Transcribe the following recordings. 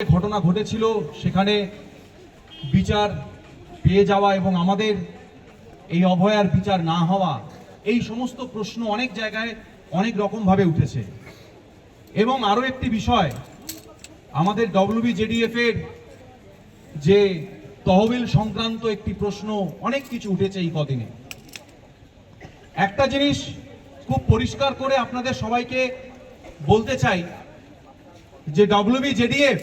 ঘটনা ঘটেছিল, সেখানে বিচার পেয়ে যাওয়া এবং আমাদের এই অভয়ার বিচার না হওয়া, এই সমস্ত প্রশ্ন অনেক জায়গায় অনেক রকমভাবে উঠেছে। এবং আরও একটি বিষয়, আমাদের ডব্লিউবিজেডিএফ এর যে তহবিল সংক্রান্ত একটি প্রশ্ন অনেক কিছু উঠেছে এই কদিনে। একটা জিনিস খুব পরিষ্কার করে আপনাদের সবাইকে বলতে চাই, যে ডব্লিউবিজেডিএফ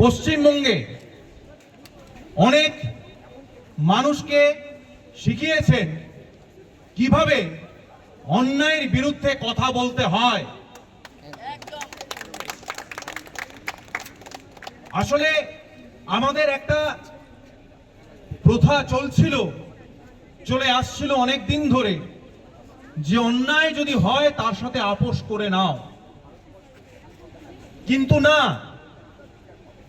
পশ্চিমবঙ্গে অনেক মানুষকে শিখিয়েছেন কীভাবে অন্যায়ের বিরুদ্ধে কথা বলতে হয়। আসলে আমাদের একটা প্রথা চলছিল, চলে আসছিল অনেক দিন ধরে, যে অন্যায় যদি হয় তার সাথে আপোষ করে নাও। কিন্তু না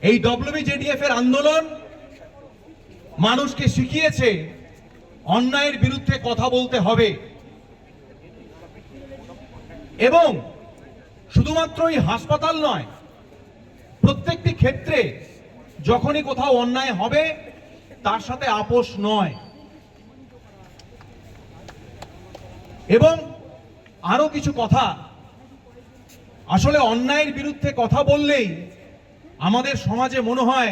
এই ডব্লিউবিজেডিএফ এর আন্দোলন মানুষকে শিখিয়েছে অন্যায়ের বিরুদ্ধে কথা বলতে হবে। এবং শুধুমাত্র এই হাসপাতাল নয়, প্রত্যেকটি ক্ষেত্রে যখনই কোথাও অন্যায় হবে, তার সাথে আপোষ নয়। এবং আরও কিছু কথা, আসলে অন্যায়ের বিরুদ্ধে কথা বললেই আমাদের সমাজে মনে হয়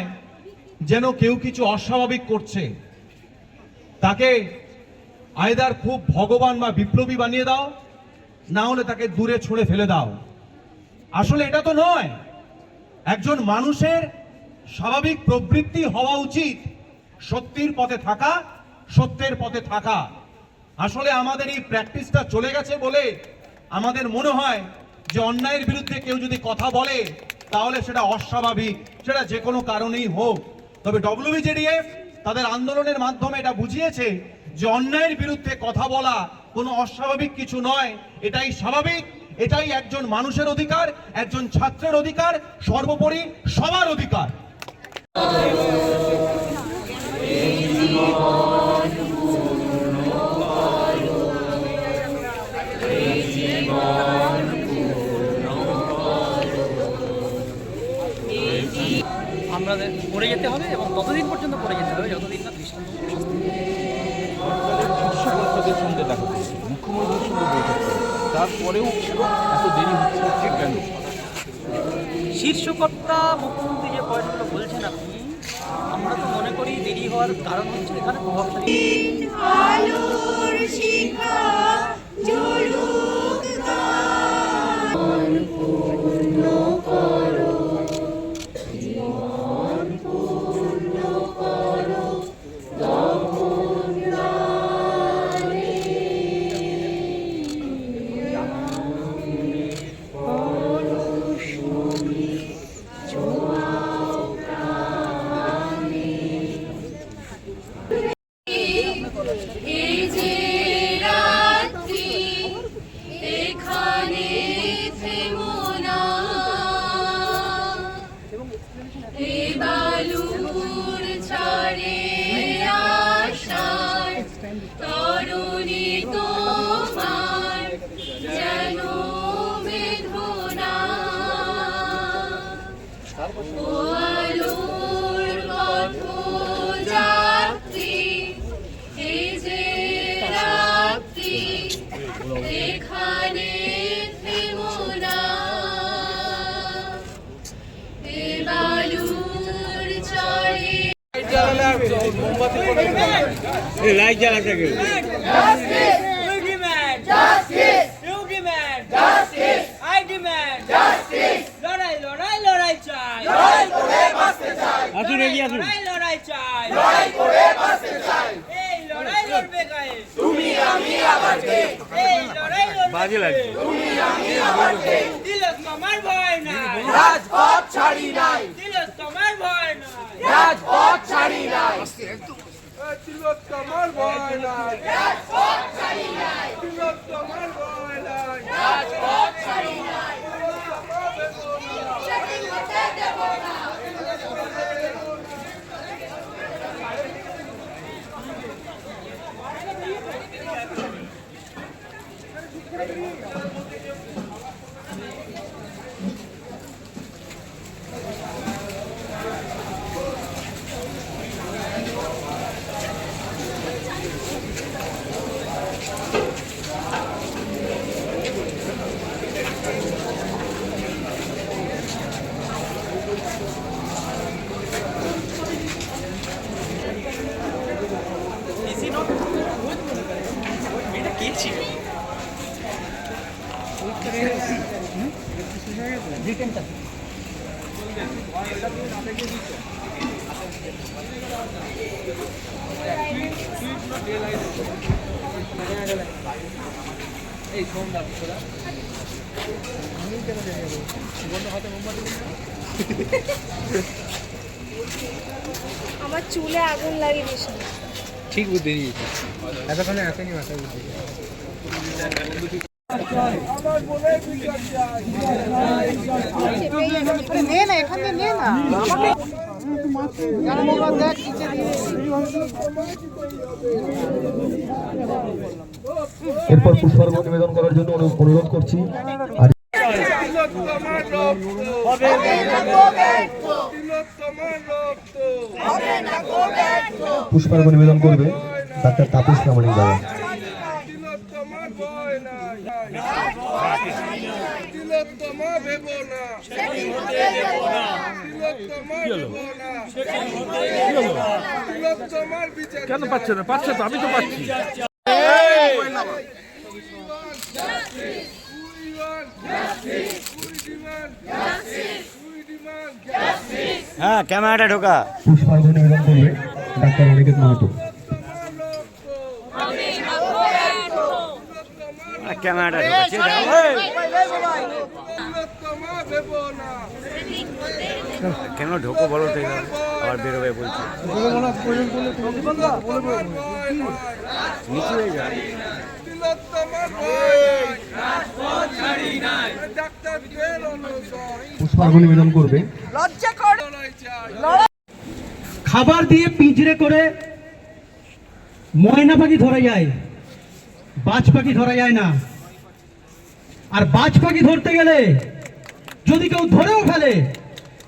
যেন কেউ কিছু অস্বাভাবিক করছে। তাকে আয়দার খুব ভগবান বা বিপ্লবী বানিয়ে দাও, না হলে তাকে দূরে ছুঁড়ে ফেলে দাও। আসলে এটা তো নয়। একজন মানুষের স্বাভাবিক প্রবৃত্তি হওয়া উচিত। সত্যির পথে থাকা, সত্যের পথে থাকা। আসলে আমাদের এই প্র্যাকটিসটা চলে গেছে বলে আমাদের মনে হয় যে অন্যায়ের বিরুদ্ধে কেউ যদি কথা বলে তাহলে সেটা অস্বাভাবিক, সেটা যে কোনো কারণেই হোক। তবে ডব্লিউবিজেডিএফ তাদের আন্দোলনের মাধ্যমে এটা বুঝিয়েছে যে অন্যায়ের বিরুদ্ধে কথা বলা কোনো অস্বাভাবিক কিছু নয়। এটাই স্বাভাবিক, এটাই একজন মানুষের অধিকার, একজন ছাত্রের অধিকার, সর্বোপরি সবার অধিকার। তারপরেও এত দেরি হচ্ছে হচ্ছে কেন? শীর্ষকর্তা মুখ্যমন্ত্রী যে পয়েন্টগুলো বলছেন আপনি আমরা তো মনে করি দেরি হওয়ার কারণ হচ্ছে এখানে প্রভাবশালী। এই করে বাঁচতে চাই আসুন এগিয়ে আসুন। লড়াই চাই লড়াই করে বাঁচতে চাই এই লড়াই লড়বে গায়ে তুমি আমি আবার কে এই লড়াই লড়বে বাজে লাগছে। তুমি আমি আবার কে দিলক তোমার ভয় নাই। রাজপথ ছাড়ি নাই। দিলক তোমার ভয় নাই রাজপথ ছাড়ি নাই। তিলোত্তমার তোমার ভয় নাই। রাজপথ ছাড়ি নাই তিলোত্তমার তোমার ভয় নাই। রাজপথ ছাড়ি নাই। আমার চুলে আগুন লাগিয়ে দিস ঠিক বুদ্ধি দিয়েছি এতক্ষণে আসেনি মাথায় বুদ্ধি নে না এখান থেকে নে না আমাকে দেখ নিচে এরপর পুষ্পার্ঘ নিবেদন করার জন্য অনু- অনুরোধ করছি। পুষ্পার্ঘ নিবেদন করবে ডাক্তার তাপস প্রামাণিক দ্বারা কেন পাচ্ছে না? পাচ্ছে তো আমি তো পাচ্ছি। হ্যাঁ ক্যামেরাটা ঢোকা। পুষ্পার্ঘ নিবেদন করবে ডাক্তার অনিকেত মাহাতো। ক্যামেরাটা ঢোকা কেন ঢোকো বলো তো আবার বেরোবে বলছে। নিচু হয়ে যায় পুষ্পার্ঘ নিবেদন করবে। খাবার দিয়ে পিঞ্জরে করে ময়না পাখি ধরা যায় বাজ পাখি ধরা যায় না। আর বাজ পাখি ধরতে গেলে যদি কেউ ধরেও ফেলে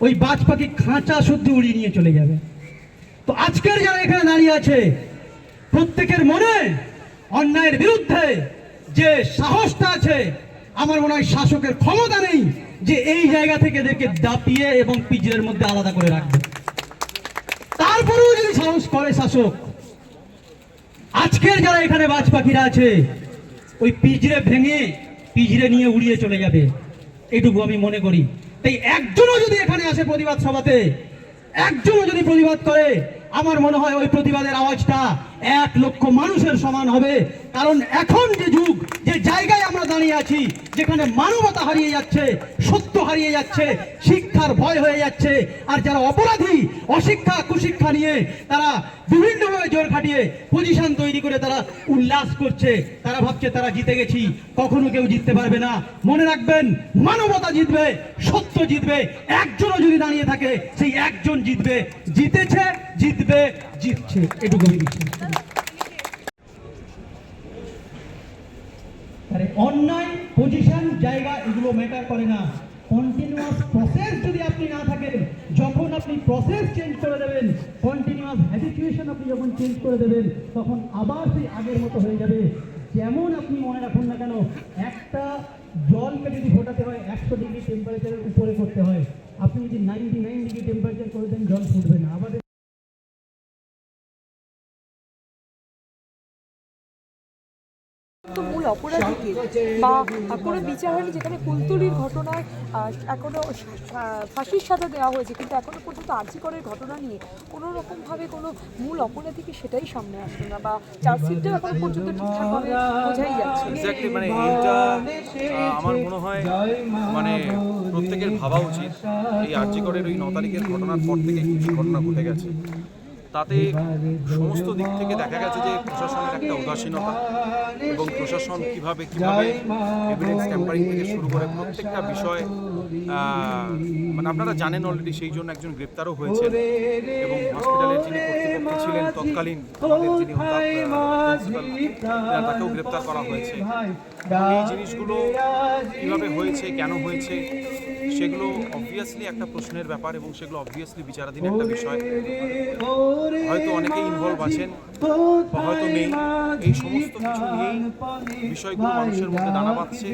ওই বাজ পাখি খাঁচা শুদ্ধ উড়িয়ে নিয়ে চলে যাবে। তো আজকের যারা এখানে দাঁড়িয়ে আছে প্রত্যেকের মনে অন্যায়ের বিরুদ্ধে যে সাহসটা আছে, আমার মনে হয় শাসকের ক্ষমতা নেই যে এই জায়গা থেকে এদেরকে দাপিয়ে এবং পিঞ্জরের মধ্যে আলাদা করে রাখবে। তারপরেও যদি সাহস করে শাসক, আজকের যারা এখানে বাজ পাখিরা আছে, ওই পিজরে ভেঙে পিজরে নিয়ে উড়িয়ে চলে যাবে, এটুকু আমি মনে করি। তাই একজনও যদি এখানে আসে প্রতিবাদ সভাতে, একজনও যদি প্রতিবাদ করে আমার মনে হয় ওই প্রতিবাদের আওয়াজটা এক লক্ষ মানুষের সমান হবে। কারণ এখন যে যুগ, যে জায়গায় আমরা দাঁড়িয়ে আছি, যেখানে মানবতা হারিয়ে যাচ্ছে, সত্য হারিয়ে যাচ্ছে, শিক্ষার ভয় হয়ে যাচ্ছে, আর যারা অপরাধী, অশিক্ষা, কুশিক্ষা নিয়ে তারা বিভিন্নভাবে জোর খাটিয়ে পজিশন তৈরি করে তারা উল্লাস করছে। তারা ভাবছে, তারা জিতে গেছি, কখনো কেউ জিততে পারবে না। মনে রাখবেন, মানবতা জিতবে, সত্য জিতবে, একজনও যদি দাঁড়িয়ে থাকে, সেই একজন জিতবে। জিতেছে, জিতবে, জিতছে। এটুকু বিশ্বাস করি। আরে অন্যায় পজিশন জায়গা, এগুলো ম্যাটার করে না। কন্টিনিউয়াস প্রসেস যদি আপনি না থাকেন, যখন আপনি প্রসেস চেঞ্জ করে দেবেন কন্টিনিউয়াস হ্যাবিচুয়েশন আপনি যখন চেঞ্জ করে দেবেন, তখন আবার সেই আগের মতো হয়ে যাবে। যেমন আপনি মনে রাখুন না কেন, একটা জলকে যদি ফোটাতে হয়, একশো ডিগ্রি টেম্পারেচারের উপরে করতে হয়। আপনি যদি নাইনটি নাইন ডিগ্রি টেম্পারেচার করে দেন, জল ফুটবে না। আবার তো মূল অপরাধীকে বা কোনো বিচার হয়নি যেখানে কুলতুলির ঘটনায় আহ, এখনও ফাঁসির সাথে দেওয়া হয়েছে কিন্তু এখনও পর্যন্ত আর্যিকরের ঘটনা নিয়ে কোনো রকমভাবে কোনো মূল অপরাধীকে সেটাই সামনে আসলো না বা চার্জশিটটাও এখনও পর্যন্ত ঠিকঠাকভাবে বোঝাই যাচ্ছে মানে আহ, আমার মনে হয় মানে প্রত্যেকের ভাবা উচিত এই আর্যিকরের ওই ন তারিখের ঘটনার পর থেকে কী কী ঘটনা ঘটে গেছে। তাতে সমস্ত দিক থেকে দেখা গেছে যে প্রশাসনের একটা উদাসীনতা এবং প্রশাসন কীভাবে কীভাবে এভিডেন্স ট্যাম্পারিং থেকে শুরু করে প্রত্যেকটা বিষয় মানে আপনারা জানেন অলরেডি সেই জন্য একজন গ্রেপ্তারও হয়েছে এবং হসপিটালের যিনি কর্তৃপক্ষ ছিলেন তৎকালীন তাকেও গ্রেপ্তার করা হয়েছে। এই জিনিসগুলো কীভাবে হয়েছে, কেন হয়েছে সেগুলো অবভিয়াসলি একটা প্রশ্নের ব্যাপার এবং সেগুলো অবভিয়াসলি বিচারাধীন একটা বিষয়। হয়তো অনেকেই ইনভলভ আছেন বা হয়তো নেই। এই সমস্ত কিছু নিয়েই বিষয়গুলো মানুষের মধ্যে দানা বাঁধছে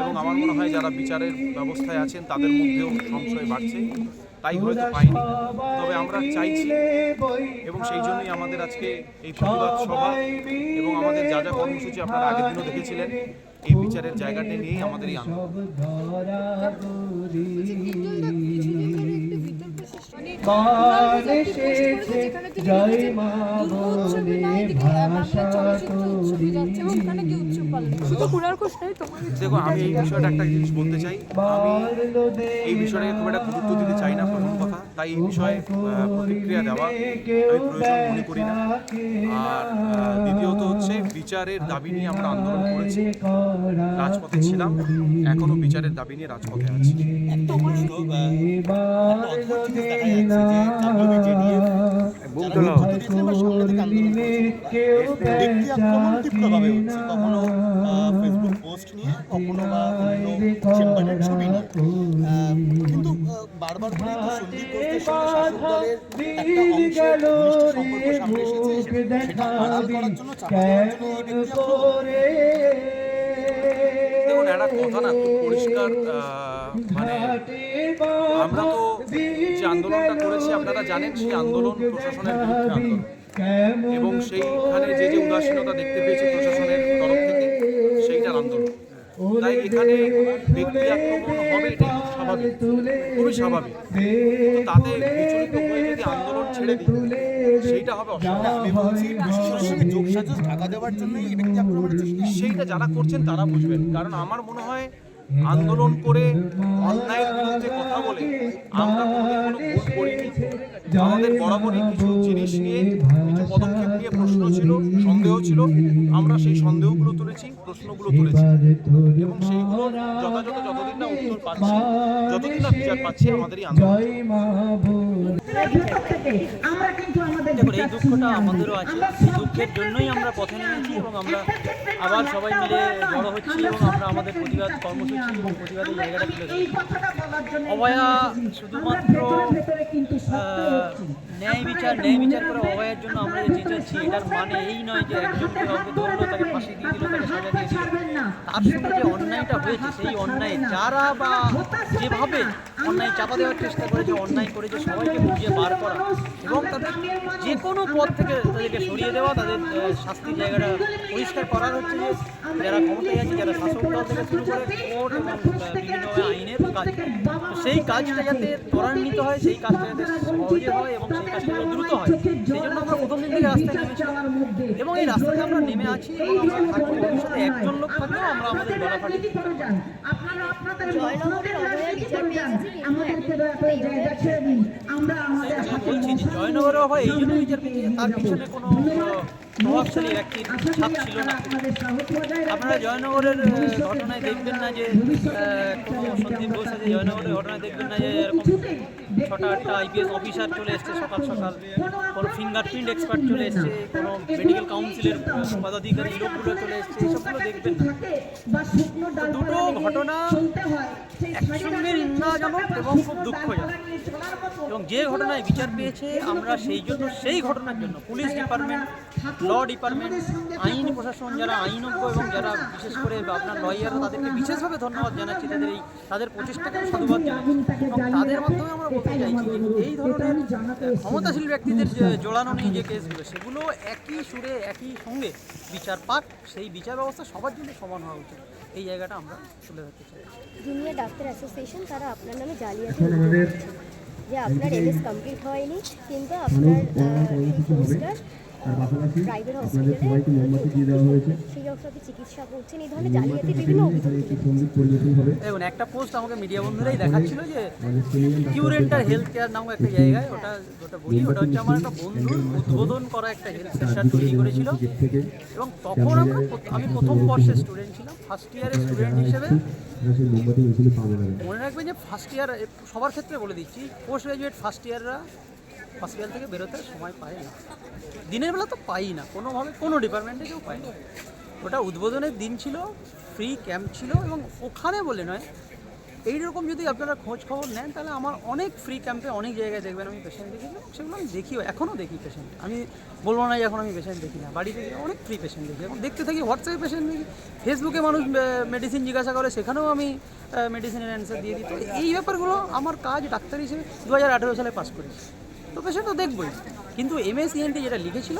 এবং আমার মনে হয় যারা বিচারের ব্যবস্থায় আছেন তাদের মধ্যেও সংশয় বাড়ছে। তাই হয়তো পাইনি। তবে আমরা চাইছি এবং সেই জন্যই আমাদের আজকে এই প্রতিবাদ সভা এবং আমাদের যা যা কর্মসূচি আপনারা আগের দিনও দেখেছিলেন। এই বিচারের জায়গাটা নিয়েই আমাদের এই আন্দোলন এসেছে জয় মা বলে ভাষা শুধু কুড়াল ঘোষ নয় তোমার দেখো আমি এই বিষয়টা একটা জিনিস বলতে চাই। আমি এই বিষয়ে খুব একটা গুরুত্ব দিতে চাই না প্রথম কথা। তাই এই বিষয়ে প্রতিক্রিয়া দেওয়া আমি প্রয়োজন মনে করি না। আর দ্বিতীয়ত হচ্ছে বিচারের দাবি নিয়ে আমরা আন্দোলন করেছি। রাজপথে ছিলাম এখনও বিচারের দাবি নিয়ে রাজপথে আছি। ব্যক্তি আক্রমণ তীব্রভাবে হচ্ছে? কখনো ফেসবুক পোস্ট নিয়ে কখনো বা অন্য চেম্বারের ছবি নিয়ে। কিন্তু বারবার করে তো সন্দীপ ঘোষের সঙ্গে শাসক দলের একটা সম্পর্ক সামনে এসেছে। সেটা আড়াল করার জন্য চাপা দেওয়ার জন্য এই ব্যক্তি আক্রমণ। দেখুন একটা কথা না খুব পরিষ্কার মানে আমরা তো যে আন্দোলনটা করেছি, আপনারা জানেন সেই আন্দোলন প্রশাসনের বিরুদ্ধে আন্দোলন। এবং সেইখানে যে যে উদাসীনতা দেখতে পেয়েছে প্রশাসনের তরফ থেকে, সেইটার আন্দোলন। তাই এখানে ব্যক্তি আক্রমণ হবে এটাই খুব স্বাভাবিক, খুবই স্বাভাবিক। তাতে বিচলিত হয়ে যদি আন্দোলন ছেড়ে দিই, সেইটা হবে আক্রমণের সেইটা যারা করছেন তারা বুঝবেন। কারণ আমার মনে হয় আন্দোলন করে অন্যায়ের বিরুদ্ধে কথা বলে, আমরা কোনো ভুল করিনি। আমাদের বরাবরই কিছু জিনিস নিয়ে কিছু পদক্ষেপ নিয়ে প্রশ্ন ছিল, সন্দেহ ছিল। আমরা সেই সন্দেহগুলো তুলেছি, প্রশ্নগুলো তুলেছি। এবং সেইগুলো যথাযথ যতদিন না উত্তর পাচ্ছি, যতদিন না বিচার পাচ্ছি, আমাদেরই আন্দোলন। এই দুঃখটা আমাদেরও আছে। এই দুঃখের জন্যই আমরা পথে নেমেছি এবং আমরা আবার সবাই মিলে জড়ো হচ্ছি এবং আমরা আমাদের প্রতিবাদ কর্মসূচি এবং প্রতিবাদের জায়গাটা তুলে ধরছি। শুধুমাত্র ন্যায় বিচার ন্যায় বিচার করে অভয়ের জন্য আমরা যে চেঁচাচ্ছি এটার মানে এই নয় যে একজনকে কাউকে ধরলো তাকে ফাঁসি দিয়ে দিল তাকে সাজা দিয়ে দিল তার সঙ্গে যে অন্যায়টা হয়েছে সেই অন্যায় যারা বা যেভাবে অন্যায় চাপা দেওয়ার চেষ্টা করেছে অন্যায় করেছে সবাইকে বুঝিয়ে বার করা এবং তাদের যে কোনো পদ থেকে তাদেরকে সরিয়ে দেওয়া, তাদের শাস্তির জায়গাটা পরিষ্কার করার হচ্ছে যে যারা ক্ষমতায় আছে, যারা শাসক দল থেকে শুরু করে কোর্ট এবং বিভিন্ন আইনের কাজ সেই কাজটা যাতে ত্বরান্বিত হয় সেই কাজটা যাতে সহজে হয় এবং সেই কাজটা যাতে দ্রুত হয় সেই জন্য আমরা প্রথম দিন থেকে রাস্তায় নেমেছিলাম এবং এই রাস্তাতে আমরা নেমে আছি এবং আমরা থাকব ভবিষ্যতে একজন লোক থাকলেও আমরা আমাদের গলা ফাটিয়ে জয়নগরের পেয়েছে যা বলছি যে জয়নগরে অভয় এই জন্য বিচার পেয়েছে তার পিছনে কোনো না। আপনারা জয়নগরের ঘটনায় দেখবেন না যে কোনো সন্দীপ ঘোষ আছে, জয়নগরের ঘটনায় দেখবেন না যে, এরকম ছটা আটটা আইপিএস অফিসার চলে এসছে সকাল সকাল। কোনো ফিঙ্গারপ্রিন্ট এক্সপার্ট চলে এসছে, কোনো মেডিকেল কাউন্সিলের পদাধিকারী, লোকগুলো চলে এসছে এইসবগুলো দেখবেন না। দুটো ঘটনা একসঙ্গে নিন্দাজনক এবং খুব দুঃখজনক। এবং যে ঘটনায় বিচার পেয়েছে, আমরা সেই জন্য, সেই ঘটনার জন্য পুলিশ ডিপার্টমেন্ট ল ডিপার্টমেন্ট আইন প্রশাসন যারা আইনজ্ঞ এবং যারা বিশেষ করে আপনার লয়াররা তাদেরকে বিশেষভাবে ধন্যবাদ জানাচ্ছি তাদের এই তাদের প্রচেষ্টাকে সাধুবাদ জানাচ্ছি। এবং তাদের মাধ্যমে আমরা বলতে চাইছি যে এই ধরনের ক্ষমতাশীল ব্যক্তিদের যে জোড়ানো নেই যে কেসগুলো সেগুলো একই সুরে একই সঙ্গে বিচার পাক সেই বিচার ব্যবস্থা সবার জন্য সমান হওয়া উচিত। এই জায়গাটা আমরা তুলে ধরতে চাই। জুনিয়র ডাক্তার অ্যাসোসিয়েশন তারা আপনার নামে জালিয়াতি যে আপনার এমএস কমপ্লিট হয়নি কিন্তু আপনার চিকিৎসা করছেন এই ধরনের জালিয়াতি বিভিন্ন অভিযোগ তুলে দেখুন একটা পোস্ট আমাকে মিডিয়া বন্ধুরাই দেখাচ্ছিল যে কিউরেন্টার হেলথ কেয়ার নামক একটা জায়গায় ওটা ওটা বলি ওটা হচ্ছে আমার একটা বন্ধুর উদ্বোধন করা একটা হেলথ সেন্টার তৈরি করেছিল। এবং তখন আমরা আমি প্রথম বর্ষের স্টুডেন্ট ছিলাম ফার্স্ট ইয়ারের স্টুডেন্ট হিসেবে। মনে রাখবেন যে ফার্স্ট ইয়ার সবার ক্ষেত্রে বলে দিচ্ছি পোস্ট গ্রাজুয়েট ফার্স্ট ইয়াররা হসপিটাল থেকে বেরোতে সময় পায় না। দিনের বেলা তো পাই না, কোনোভাবে কোনো ডিপার্টমেন্টে কেউ পাই না। ওটা উদ্বোধনের দিন ছিল ফ্রি ক্যাম্প ছিল এবং ওখানে বলে নয়, এইরকম যদি আপনারা খোঁজ খবর নেন, তাহলে আমার অনেক ফ্রি ক্যাম্পে অনেক জায়গায় দেখবেন আমি পেশেন্ট এবং সেগুলো আমি দেখিও এখনও দেখি পেশেন্ট আমি বলব না এখন আমি পেশেন্ট দেখি না, বাড়িতে অনেক ফ্রি পেশেন্ট দেখি। এবং দেখতে থাকি হোয়াটসঅ্যাপে পেশেন্ট দেখি ফেসবুকে মানুষ মেডিসিন জিজ্ঞাসা করে, সেখানেও আমি মেডিসিনের অ্যান্সার দিয়ে দিই। তো এই ব্যাপারগুলো আমার কাজ ডাক্তার হিসেবে দু হাজার আঠেরো সালে পাস করেছি। তো পেশেন্ট তো দেখবই। কিন্তু এমএসিএনটি যেটা লিখেছিল